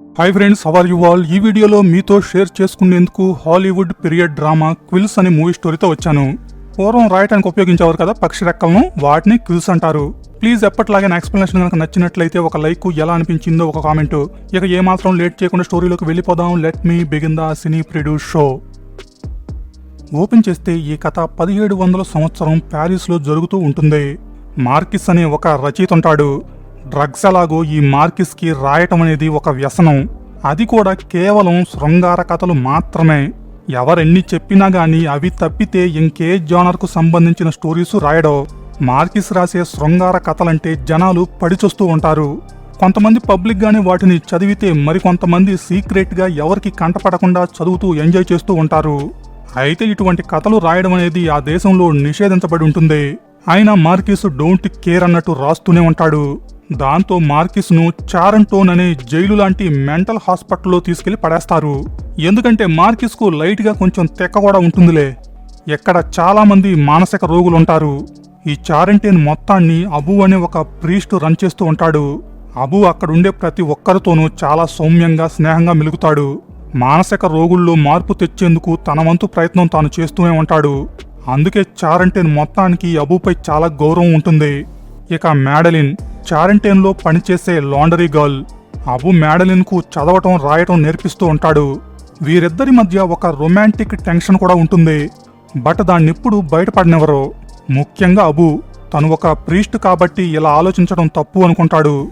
Hi friends how are you all ఈ వీడియోలో మీతో షేర్ చేసుకునేందుకు హాలీవుడ్ పీరియడ్ డ్రామా క్విల్స్ అనే మూవీ స్టోరీతో వచ్చాను. పూర్వం రాయటానికి ఉపయోగించేవారు కదా పక్షి రెక్కలను వాటిని క్విల్స్ అంటారు. ప్లీజ్ ఎప్పటిలాగే నా ఎక్స్ప్లెనేషన్ కనుక నచ్చినట్లయితే ఒక లైక్ ఎలా అనిపించిందో ఒక కామెంట్ ఇక ఏమాత్రం లేట్ చేయకుండా స్టోరీలోకి వెళ్ళిపోదాం. Let me begin the cine produce show open చేస్తే ఈ కథ పదిహేడు వందల సంవత్సరం ప్యారిస్లో జరుగుతూ ఉంటుంది. మార్కిస్ అనే ఒక రచయిత ఉంటాడు. డ్రగ్స్ ఎలాగో ఈ మార్కిస్కి రాయటం అనేది ఒక వ్యసనం. అది కూడా కేవలం శృంగార కథలు మాత్రమే. ఎవరెన్ని చెప్పినా గానీ అవి తప్పితే ఇంకే జానర్కు సంబంధించిన స్టోరీస్ రాయడో. మార్కిస్ రాసే శృంగార కథలంటే జనాలు పడిచొస్తూ ఉంటారు. కొంతమంది పబ్లిక్గానే వాటిని చదివితే మరికొంతమంది సీక్రెట్గా ఎవరికి కంటపడకుండా చదువుతూ ఎంజాయ్ చేస్తూ ఉంటారు. అయితే ఇటువంటి కథలు రాయడం అనేది ఆ దేశంలో నిషేధించబడి ఉంటుంది. ఆయన మార్కిస్ డోంట్ కేర్ అన్నట్టు రాస్తూనే ఉంటాడు. దాంతో మార్కిస్ను చారంటోన్ అనే జైలు లాంటి మెంటల్ హాస్పిటల్లో తీసుకెళ్ళి పడేస్తారు. ఎందుకంటే మార్కిస్కు లైట్గా కొంచెం తెక్క కూడా ఉంటుందిలే. ఎక్కడ చాలా మంది మానసిక రోగులుంటారు. ఈ చారంటేన్ మొత్తాన్ని అబు అనే ఒక ప్రీస్ట్ రన్ చేస్తూ ఉంటాడు. అబు అక్కడుండే ప్రతి ఒక్కరితోనూ చాలా సౌమ్యంగా స్నేహంగా మెలుగుతాడు. మానసిక రోగుల్లో మార్పు తెచ్చేందుకు తన వంతు ప్రయత్నం తాను చేస్తూనే ఉంటాడు. అందుకే చారంటేన్ మొత్తానికి అబుపై చాలా గౌరవం ఉంటుంది. ఇక మ్యాడలిన్ చారంటైన్లో పనిచేసే లాండరీ గర్ల్ అబు మ్యాడలిన్కు చదవటం రాయటం నేర్పిస్తూ ఉంటాడు. వీరిద్దరి మధ్య ఒక రొమాంటిక్ టెన్షన్ కూడా ఉంటుంది. బట్ దాన్నెప్పుడు బయటపడనివ్వరు. ముఖ్యంగా అబు తను ఒక ప్రీస్ట్ కాబట్టి ఇలా ఆలోచించడం తప్పు అనుకుంటాడు.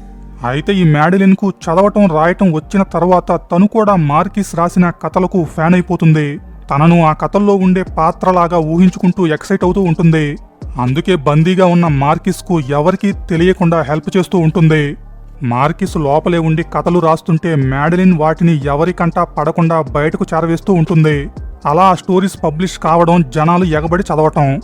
అయితే ఈ మ్యాడలిన్కు చదవటం రాయటం వచ్చిన తర్వాత తను కూడా మార్కిస్ రాసిన కథలకు ఫ్యాన్ అయిపోతుంది. తనను ఆ కథల్లో ఉండే పాత్రలాగా ఊహించుకుంటూ ఎక్సైట్ అవుతూ ఉంటుంది. అందుకే బందీగా ఉన్న మార్కిస్కు ఎవరికీ తెలియకుండా హెల్ప్ చేస్తూ ఉంటుంది. మార్కిస్ లోపలే ఉండి కథలు రాస్తుంటే మ్యాడలిన్ వాటిని ఎవరికంటా పడకుండా బయటకు చేరవేస్తూ ఉంటుంది. అలా ఆ స్టోరీస్ పబ్లిష్ కావడం జనాలు ఎగబడి చదవటం.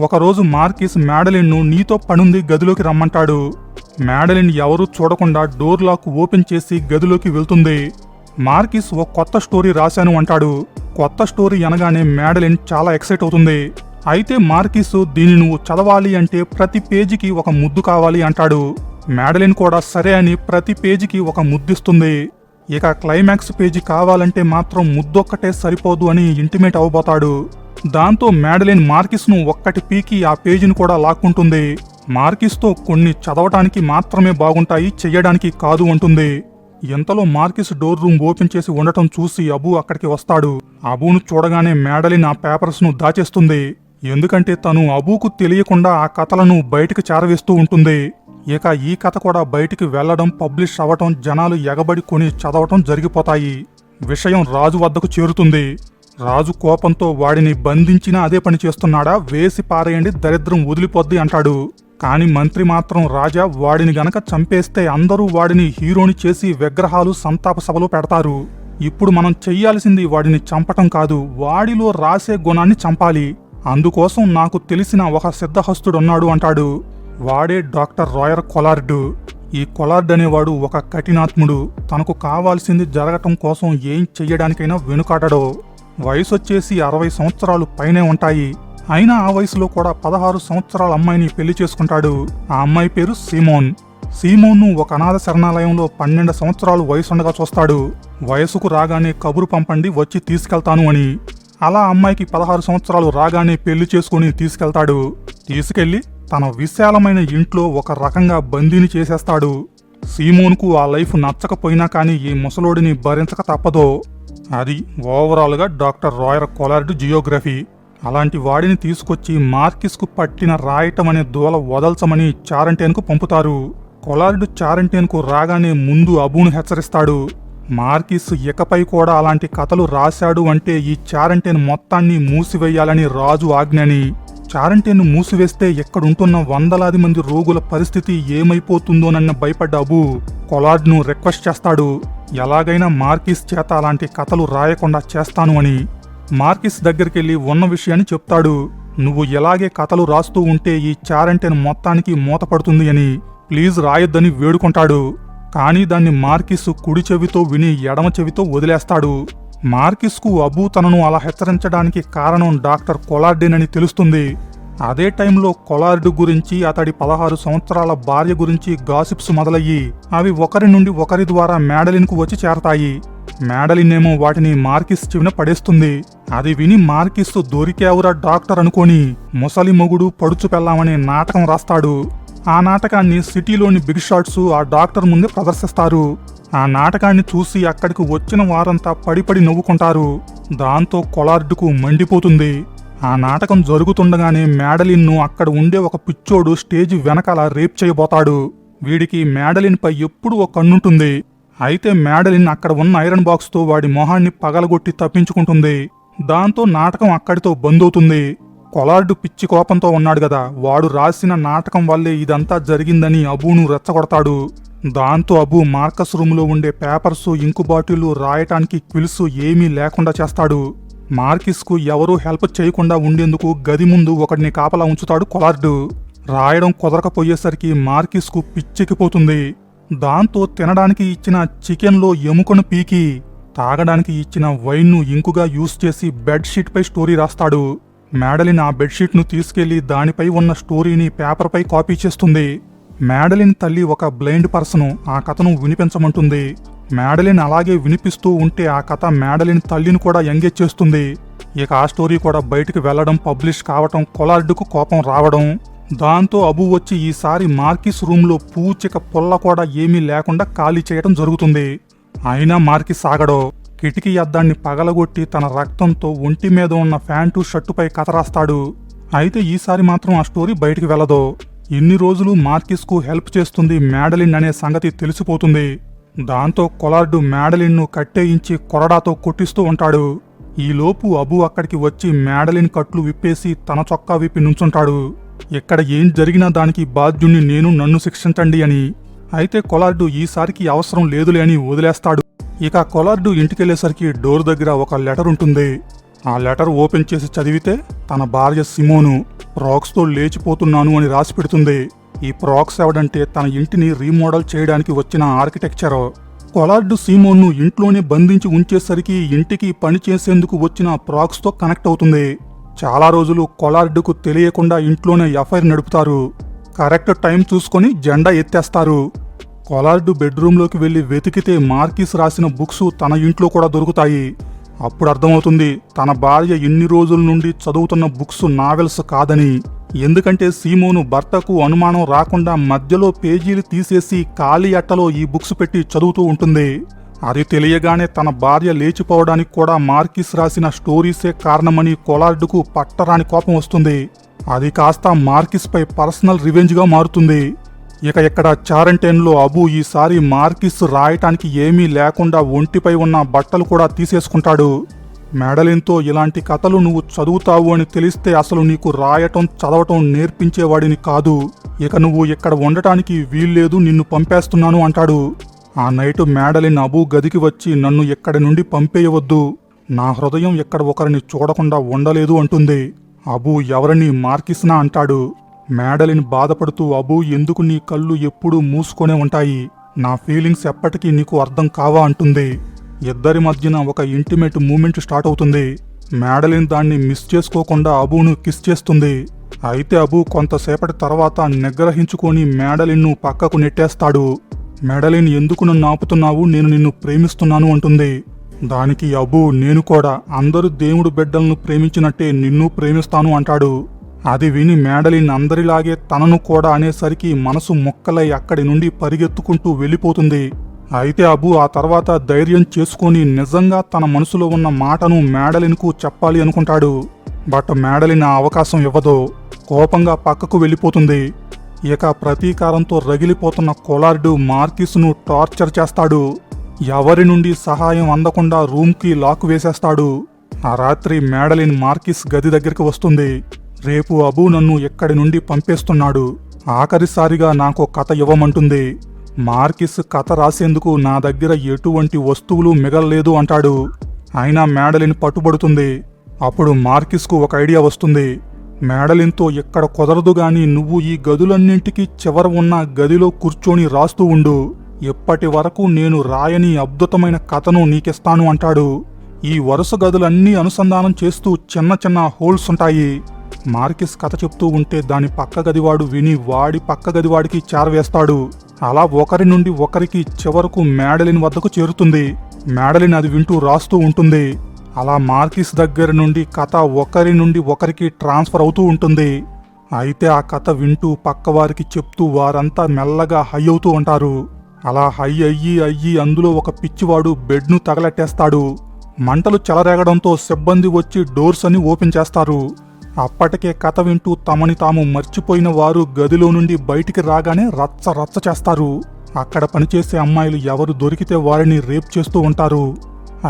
ఒకరోజు మార్కిస్ మ్యాడలిన్ను నీతో పనుంది గదిలోకి రమ్మంటాడు. మ్యాడలిన్ ఎవరూ చూడకుండా డోర్ లాక్ ఓపెన్ చేసి గదిలోకి వెళ్తుంది. మార్కిస్ ఓ కొత్త స్టోరీ రాశాను అంటాడు. కొత్త స్టోరీ అనగానే మేడలిన్ చాలా ఎక్సైట్ అవుతుంది. అయితే మార్కిస్ దీన్ని నువ్వు చదవాలి అంటే ప్రతి పేజీకి ఒక ముద్దు కావాలి అంటాడు. మ్యాడలిన్ కూడా సరే అని ప్రతి పేజీకి ఒక ముద్దిస్తుంది. ఇక క్లైమాక్స్ పేజీ కావాలంటే మాత్రం ముద్దొక్కటే సరిపోదు అని ఇంటిమేట్ అవ్వబోతాడు దాంతో మ్యాడలిన్ మార్కిస్ను ఒక్కటి పీకి ఆ పేజీని కూడా లాక్కుంటుంది. మార్కిస్తో కొన్ని చదవటానికి మాత్రమే బాగుంటాయి చెయ్యడానికి కాదు అంటుంది. ఇంతలో మార్కిస్ డోర్ రూమ్ ఓపెన్ చేసి ఉండటం చూసి అబు అక్కడికి వస్తాడు. అబును చూడగానే మేడలిన్ ఆ పేపర్స్ను దాచేస్తుంది. ఎందుకంటే తను అబూకు తెలియకుండా ఆ కథలను బయటికి చేరవేస్తూ ఉంటుంది. ఇక ఈ కథ కూడా బయటికి వెళ్ళడం పబ్లిష్ అవ్వటం జనాలు ఎగబడి కొని చదవటం జరిగిపోతాయి. విషయం రాజు వద్దకు చేరుతుంది. రాజు కోపంతో వాడిని బంధించినా అదే పని చేస్తున్నాడా? వేసి పారేయండి దరిద్రం వదిలిపోద్ది అంటాడు. కానీ మంత్రి మాత్రం రాజా వాడిని గనక చంపేస్తే అందరూ వాడిని హీరోని చేసి విగ్రహాలు సంతాప సభలు పెడతారు. ఇప్పుడు మనం చెయ్యాల్సింది వాడిని చంపటం కాదు వాడిలో రాసే గుణాన్ని చంపాలి. అందుకోసం నాకు తెలిసిన ఒక సిద్ధహస్తుడున్నాడు అంటాడు. వాడే డాక్టర్ రాయర్ కొలార్డు. ఈ కొలార్డ్ అనేవాడు ఒక కఠినాత్ముడు. తనకు కావాల్సింది జరగటం కోసం ఏం చెయ్యడానికైనా వెనుకాడడో. వయసు వచ్చేసి అరవై సంవత్సరాలు పైనే ఉంటాయి. అయినా ఆ వయసులో కూడా పదహారు సంవత్సరాల అమ్మాయిని పెళ్ళి చేసుకుంటాడు. ఆ అమ్మాయి పేరు సీమోన్. సీమోన్ను ఒక అనాథ శరణాలయంలో పన్నెండు సంవత్సరాలు వయసుండగా చూస్తాడు. వయసుకు రాగానే కబురు పంపండి వచ్చి తీసుకెళ్తాను అని. అలా అమ్మాయికి పదహారు సంవత్సరాలు రాగానే పెళ్ళి చేసుకుని తీసుకెళ్తాడు. తీసుకెళ్ళి తన విశాలమైన ఇంట్లో ఒక రకంగా బందీని చేసేస్తాడు. సీమోన్కు ఆ లైఫ్ నచ్చకపోయినా కానీ ఈ ముసలోడిని భరించక తప్పదో. అది ఓవరాల్గా డాక్టర్ రాయర్ కొలార్డ్ జియోగ్రఫీ. అలాంటి వాడిని తీసుకొచ్చి మార్కిస్కు పట్టిన రాయటం అనే దూల వదల్చమని చారంటేన్కు పంపుతారు. కొలార్డు చారంటేన్కు రాగానే ముందు అబును హెచ్చరిస్తాడు. మార్కిస్ ఇకపై కూడా అలాంటి కథలు రాశాడు అంటే ఈ చారంటేన్ మొత్తాన్ని మూసివేయాలని రాజు ఆజ్ఞని. చారంటేన్ను మూసివేస్తే ఎక్కడుంటున్న వందలాది మంది రోగుల పరిస్థితి ఏమైపోతుందోనన్న భయపడ్డ అబు కొలార్డ్ను రిక్వెస్ట్ చేస్తాడు. ఎలాగైనా మార్కిస్ చేత అలాంటి కథలు రాయకుండా చేస్తాను అని. మార్కిస్ దగ్గరికెళ్ళి ఉన్న విషయాన్ని చెప్తాడు. నువ్వు ఎలాగే కథలు రాస్తూ ఉంటే ఈ చారంటేన్ మొత్తానికి మూతపడుతుంది అని ప్లీజ్ రాయొద్దని వేడుకుంటాడు. కానీ దాన్ని మార్కిస్ కుడి చెవితో విని ఎడమ చెవితో వదిలేస్తాడు. మార్కిస్కు అబూ తనను అలా హెచ్చరించడానికి కారణం డాక్టర్ కొలార్డేనని తెలుస్తుంది. అదే టైంలో కొలార్డు గురించి అతడి పదహారు సంవత్సరాల భార్య గురించి గాసిప్స్ మొదలయ్యి అవి ఒకరి నుండి ఒకరి ద్వారా మేడలిన్కు వచ్చి చేరతాయి. మేడలిన్ ఏమో వాటిని మార్కిస్ చెవిన పడేస్తుంది. అది విని మార్కిస్తూ దొరికావురా డాక్టర్ అనుకొని ముసలి మొగుడు పడుచు పెళ్ళామనే నాటకం రాస్తాడు. ఆ నాటకాన్ని సిటీలోని బిగ్ షాట్స్ ఆ డాక్టర్ ముందే ప్రదర్శిస్తారు. ఆ నాటకాన్ని చూసి అక్కడికి వచ్చిన వారంతా పడిపడి నవ్వుకుంటారు. దాంతో కొలార్డుకు మండిపోతుంది. ఆ నాటకం జరుగుతుండగానే మేడలిన్ను అక్కడ ఉండే ఒక పిచ్చోడు స్టేజ్ వెనకాల రేప్ చేయబోతాడు. వీడికి మేడలిన్పై ఎప్పుడూ ఒక కన్నుంటుంది. అయితే మేడలిన్ అక్కడ ఉన్న ఐరన్ బాక్స్తో వాడి మొహాన్ని పగలగొట్టి తప్పించుకుంటుంది. దాంతో నాటకం అక్కడితో బందవుతుంది. కొలార్డు పిచ్చి కోపంతో ఉన్నాడు గదా. వాడు రాసిన నాటకం వల్లే ఇదంతా జరిగిందని అబూను రెచ్చగొడతాడు. దాంతో అబు మార్కస్ రూమ్లో ఉండే పేపర్సు ఇంకు బాటిళ్ళు రాయటానికి క్విల్స్ ఏమీ లేకుండా చేస్తాడు. మార్కిస్కు ఎవరూ హెల్ప్ చేయకుండా ఉండేందుకు గది ముందు ఒకడిని కాపలా ఉంచుతాడు కొలార్డు. రాయడం కుదరకపోయేసరికి మార్కిస్కు పిచ్చెక్కిపోతుంది. దాంతో తినడానికి ఇచ్చిన చికెన్లో ఎముకను పీకి తాగడానికి ఇచ్చిన వైన్ను ఇంకుగా యూస్ చేసి బెడ్షీట్పై స్టోరీ రాస్తాడు. మేడలిన్ ఆ బెడ్షీట్ను తీసుకెళ్ళి దానిపై ఉన్న స్టోరీని పేపర్పై కాపీ చేస్తుంది. మేడలిన్ తల్లి ఒక బ్లైండ్ పర్సన్ ఆ కథను వినిపించమంటుంది. మేడలిన్ అలాగే వినిపిస్తూ ఉంటే ఆ కథ మేడలిన్ తల్లిని కూడా ఎంగేజ్ చేస్తుంది. ఇక ఆ స్టోరీ కూడా బయటికి వెళ్ళడం పబ్లిష్ కావటం కొలార్డుకు కోపం రావడం. దాంతో అబు వచ్చి ఈసారి మార్కిస్ రూమ్లో పూచిక పుల్ల కూడా ఏమీ లేకుండా ఖాళీ చేయడం జరుగుతుంది. అయినా మార్కిస్ సాగడో. కిటికీ అద్దాన్ని పగలగొట్టి తన రక్తంతో ఒంటి మీద ఉన్న ప్యాంటు షర్టుపై కథ రాస్తాడు. అయితే ఈసారి మాత్రం ఆ స్టోరీ బయటికి వెళ్ళదు. ఇన్ని రోజులు మార్కిస్కు హెల్ప్ చేస్తుంది మేడలిన్ అనే సంగతి తెలిసిపోతుంది. దాంతో కొలార్డు మేడలిన్ను కట్టేయించి కొరడాతో కొట్టిస్తూ ఉంటాడు. ఈలోపు అబు అక్కడికి వచ్చి మేడలిన్ కట్లు విప్పేసి తన చొక్కా విప్పి నుంచుంటాడు. ఇక్కడ ఏం జరిగినా దానికి బాధ్యుణ్ణి నేను నన్ను శిక్షించండి అని అయితే కొలార్డు ఈసారికి అవసరం లేదులే అని వదిలేస్తాడు. ఇక కొలార్డు ఇంటికెళ్ళేసరికి డోర్ దగ్గర ఒక లెటర్ ఉంటుంది. ఆ లెటర్ ఓపెన్ చేసి చదివితే తన భార్య సిమోను ప్రాక్స్తో లేచిపోతున్నాను అని రాసి పెడుతుంది. ఈ ప్రాక్స్ ఎవడంటే తన ఇంటిని రీమోడల్ చేయడానికి వచ్చిన ఆర్కిటెక్చర్. కొలార్డు సీమోన్ను ఇంట్లోనే బంధించి ఉంచేసరికి ఇంటికి పని చేసేందుకు వచ్చిన ప్రాక్స్తో కనెక్ట్ అవుతుంది. చాలా రోజులు కొలార్డుకు తెలియకుండా ఇంట్లోనే ఎఫ్ఐఆర్ నడుపుతారు. కరెక్ట్ టైం చూసుకొని జెండా ఎత్తేస్తారు. కొలార్డు బెడ్రూమ్లోకి వెళ్ళి వెతికితే మార్కిస్ రాసిన బుక్స్ తన ఇంట్లో కూడా దొరుకుతాయి. అప్పుడు అర్థమవుతుంది తన భార్య ఇన్ని రోజుల నుండి చదువుతున్న బుక్స్ నావెల్స్ కాదని. ఎందుకంటే సీమోను భర్తకు అనుమానం రాకుండా మధ్యలో పేజీలు తీసేసి ఖాళీ అట్టలో ఈ బుక్స్ పెట్టి చదువుతూ ఉంటుంది. అది తెలియగానే తన భార్య లేచిపోవడానికి కూడా మార్కిస్ రాసిన స్టోరీసే కారణమని కొలార్డుకు పట్టరాని కోపం వస్తుంది. అది కాస్త మార్కిస్పై పర్సనల్ రివెంజ్గా మారుతుంది. ఇక ఇక్కడ చారంటైన్లో అబు ఈసారి మార్కిస్ రాయటానికి ఏమీ లేకుండా ఒంటిపై ఉన్న బట్టలు కూడా తీసేసుకుంటాడు. మేడలిన్తో ఇలాంటి కథలు నువ్వు చదువుతావు అని తెలిస్తే అసలు నీకు రాయటం చదవటం నేర్పించేవాడిని కాదు. ఇక నువ్వు ఇక్కడ ఉండటానికి వీల్లేదు నిన్ను పంపేస్తున్నాను అంటాడు. ఆ నైటు మేడలిన్ అబు గదికి వచ్చి నన్ను ఎక్కడి నుండి పంపేయవద్దు. నా హృదయం ఇక్కడ ఒకరిని చూడకుండా ఉండలేదు అంటుంది. అబు ఎవరిని మార్కిస్నా అంటాడు. మేడలిన్ బాధపడుతూ అబూ ఎందుకు నీ కళ్ళు ఎప్పుడూ మూసుకొనే ఉంటాయి? నా ఫీలింగ్స్ ఎప్పటికీ నీకు అర్థం కావా? అంటుంది. ఇద్దరి మధ్యన ఒక ఇంటిమేట్ మూమెంట్ స్టార్ట్ అవుతుంది. మేడలిన్ దాన్ని మిస్ చేసుకోకుండా అబూను కిస్ చేస్తుంది. అయితే అబూ కొంతసేపటి తర్వాత నిగ్రహించుకొని మేడలిన్ను పక్కకు నెట్టేస్తాడు. మేడలిన్ ఎందుకు నన్ను ఆపుతున్నావు? నేను నిన్ను ప్రేమిస్తున్నాను అంటుంది. దానికి అబు నేను కూడా అందరూ దేవుడు బిడ్డలను ప్రేమించినట్టే నిన్ను ప్రేమిస్తాను అంటాడు. అది విని మేడలిన్ అందరిలాగే తనను కూడా అనేసరికి మనసు మొక్కలై అక్కడి నుండి పరిగెత్తుకుంటూ వెళ్ళిపోతుంది. అయితే అబు ఆ తర్వాత ధైర్యం చేసుకొని నిజంగా తన మనసులో ఉన్న మాటను మేడలిన్కు చెప్పాలి అనుకుంటాడు. బట్ మేడలిన్ ఆ అవకాశం ఇవ్వదు. కోపంగా పక్కకు వెళ్ళిపోతుంది. ఇక ప్రతీకారంతో రగిలిపోతున్న కొలార్డు మార్కిస్ను టార్చర్ చేస్తాడు. ఎవరి నుండి సహాయం అందకుండా రూమ్కి లాక్ వేసేస్తాడు. ఆ రాత్రి మేడలిన్ మార్కిస్ గది దగ్గరికి వస్తుంది. రేపు అబు నన్ను ఎక్కడి నుండి పంపేస్తున్నాడు? ఆఖరిసారిగా నాకు కథ ఇవ్వమంటుంది. మార్కిస్ కథ రాసేందుకు నా దగ్గర ఎటువంటి వస్తువులు మిగలలేదు అంటాడు. అయినా మేడలిన్ పట్టుబడుతుంది. అప్పుడు మార్కిస్కు ఒక ఐడియా వస్తుంది. మేడలిన్తో ఎక్కడ కుదరదు గాని నువ్వు ఈ గదులన్నింటికి చివర ఉన్న గదిలో కూర్చొని రాస్తూ ఉండు. ఎప్పటి వరకు నేను రాయని అద్భుతమైన కథను నీకిస్తాను అంటాడు. ఈ వరుస గదులన్నీ అనుసంధానం చేస్తూ చిన్న చిన్న హోల్స్ ఉంటాయి. మార్కిస్ కథ చెప్తూ ఉంటే దాని పక్క గదివాడు విని వాడి పక్క గదివాడికి చేరవేస్తాడు. అలా ఒకరి నుండి ఒకరికి చివరకు మేడలిన్ వద్దకు చేరుతుంది. మేడలిన్ అది వింటూ రాస్తూ ఉంటుంది. అలా మార్కిస్ దగ్గర నుండి కథ ఒకరి నుండి ఒకరికి ట్రాన్స్ఫర్ అవుతూ ఉంటుంది. అయితే ఆ కథ వింటూ పక్కవారికి చెప్తూ వారంతా మెల్లగా హై అవుతూ ఉంటారు. అలా హై అయ్యి అయ్యి అందులో ఒక పిచ్చివాడు బెడ్ను తగలెట్టేస్తాడు. మంటలు చెలరేగడంతో సిబ్బంది వచ్చి డోర్స్ అని ఓపెన్ చేస్తారు. అప్పటికే కథ వింటూ తమని తాము మర్చిపోయిన వారు గదిలో నుండి బయటికి రాగానే రచ్చ రచ్చ చేస్తారు. అక్కడ పనిచేసే అమ్మాయిలు ఎవరు దొరికితే వారిని రేప్ చేస్తూ ఉంటారు.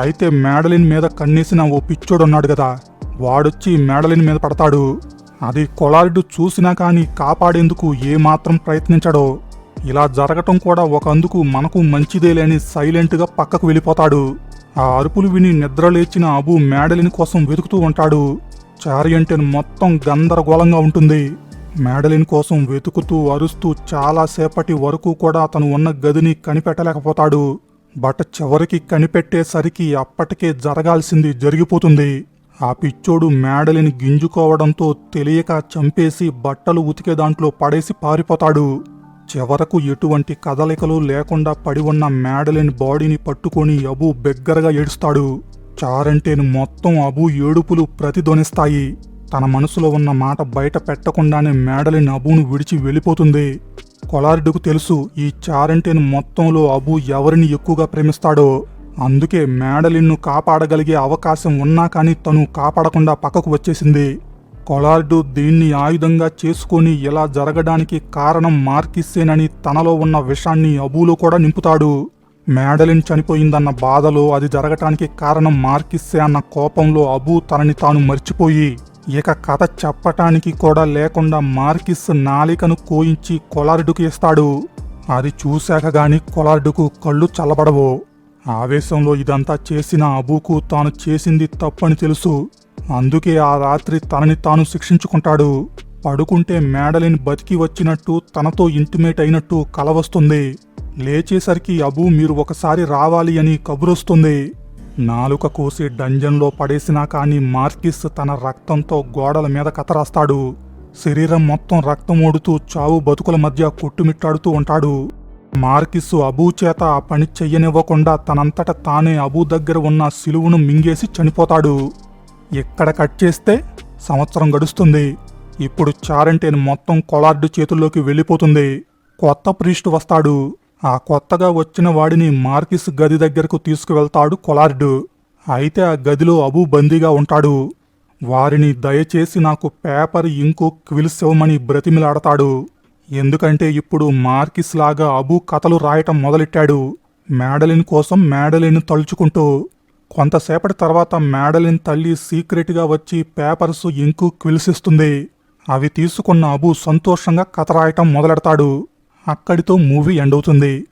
అయితే మేడలిన్ మీద కన్నేసిన ఓ పిచ్చోడున్నాడు కదా వాడొచ్చి మేడలిన్ మీద పడతాడు. అది కొలారిడు చూసినా కాని కాపాడేందుకు ఏమాత్రం ప్రయత్నించడో. ఇలా జరగటం కూడా ఒక అందుకు మనకు మంచిదేలేని సైలెంట్గా పక్కకు వెళ్ళిపోతాడు. ఆ అరుపులు విని నిద్రలేచిన అబు మేడలిన్ కోసం వెతుకుతూ ఉంటాడు. చారియంటెన్ మొత్తం గందరగోళంగా ఉంటుంది. మేడలిన్ కోసం వెతుకుతూ అరుస్తూ చాలాసేపటి వరకు కూడా అతను ఉన్న గదిని కనిపెట్టలేకపోతాడు. బట్ చివరికి కనిపెట్టేసరికి అప్పటికే జరగాల్సింది జరిగిపోతుంది. ఆ పిచ్చోడు మేడలిని గింజుకోవడంతో తెలియక చంపేసి బట్టలు ఉతికే దాంట్లో పడేసి పారిపోతాడు. చివరకు ఎటువంటి కదలికలు లేకుండా పడి ఉన్న మేడలిన్ బాడీని పట్టుకొని అబు బిగ్గరగా ఏడుస్తాడు. చారంటేను మొత్తం అబు ఏడుపులు ప్రతిధ్వనిస్తాయి. తన మనసులో ఉన్న మాట బయట పెట్టకుండానే మేడలిన్ అబును విడిచి వెళ్ళిపోతుంది. కొలారిడుకు తెలుసు ఈ చారంటేను మొత్తంలో అబు ఎవరిని ఎక్కువగా ప్రేమిస్తాడో. అందుకే మేడలిన్ను కాపాడగలిగే అవకాశం ఉన్నా కానీ తను కాపాడకుండా పక్కకు వచ్చేసింది. కొలార్డు దీన్ని ఆయుధంగా చేసుకొని ఇలా జరగడానికి కారణం మార్కిస్సేనని తనలో ఉన్న విషాన్ని అబూలో కూడా నింపుతాడు. మేడలిన్ చనిపోయిందన్న బాధలో అది జరగటానికి కారణం మార్కిస్సే అన్న కోపంలో అబూ తనని తాను మర్చిపోయి ఇక కథ చెప్పటానికి కూడా లేకుండా మార్కిస్ నాలికను కోయించి కొలార్డుకు ఇస్తాడు అది చూశాక గాని కొలార్డుకు కళ్ళు చల్లబడవు. ఆవేశంలో ఇదంతా చేసిన అబూకు తాను చేసింది తప్పని తెలుసు. అందుకే ఆ రాత్రి తనని తాను శిక్షించుకుంటాడు. పడుకుంటే మేడలిన్ బతికి వచ్చినట్టు తనతో ఇంటిమేట్ అయినట్టు కల వస్తుంది. లేచేసరికి అబూ మీరు ఒకసారి రావాలి అని కబురొస్తుంది. నాలుక కోసి డంజన్లో పడేసినా కానీ మార్కిస్ తన రక్తంతో గోడల మీద కతరాస్తాడు శరీరం మొత్తం రక్తం ఓడుతూ చావు బతుకుల మధ్య కొట్టుమిట్టాడుతూ ఉంటాడు. మార్కిస్ అబూ చేత ఆ పని చెయ్యనివ్వకుండా తనంతట తానే అబూ దగ్గర ఉన్న సిలువును మింగేసి చనిపోతాడు. ఇక్కడ కట్ చేస్తే సంవత్సరం గడుస్తుంది. ఇప్పుడు చారంటేన్ మొత్తం కొలార్డు చేతుల్లోకి వెళ్ళిపోతుంది. కొత్త ప్రీస్ట్ వస్తాడు. ఆ కొత్తగా వచ్చిన వాడిని మార్కిస్ గది దగ్గరకు తీసుకువెళ్తాడు కొలార్డు. అయితే ఆ గదిలో అబూ బందీగా ఉంటాడు. వారిని దయచేసి నాకు పేపర్ ఇంకు క్విల్స్ ఇవ్వమని బ్రతిమిలాడతాడు. ఎందుకంటే ఇప్పుడు మార్కిస్ లాగా అబూ కథలు రాయటం మొదలెట్టాడు. మేడలిన్ కోసం మేడలిన్ తలుచుకుంటూ కొంతసేపటి తర్వాత మేడలిన్ తల్లి సీక్రెట్గా వచ్చి పేపర్స్ ఇంకు క్విలిసిస్తుంది. అవి తీసుకున్న అబు సంతోషంగా కథ రాయటం మొదలెడతాడు. అక్కడితో మూవీ ఎండ్ అవుతుంది.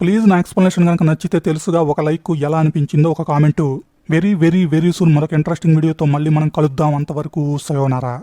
ప్లీజ్ నా ఎక్స్ప్లెనేషన్ కనుక నచ్చితే తెలుసుగా ఒక లైక్ ఎలా అనిపించిందో ఒక comment. Very very very soon మరొక ఇంట్రెస్టింగ్ వీడియోతో మళ్ళీ మనం కలుద్దాం. అంతవరకు సయోనారా.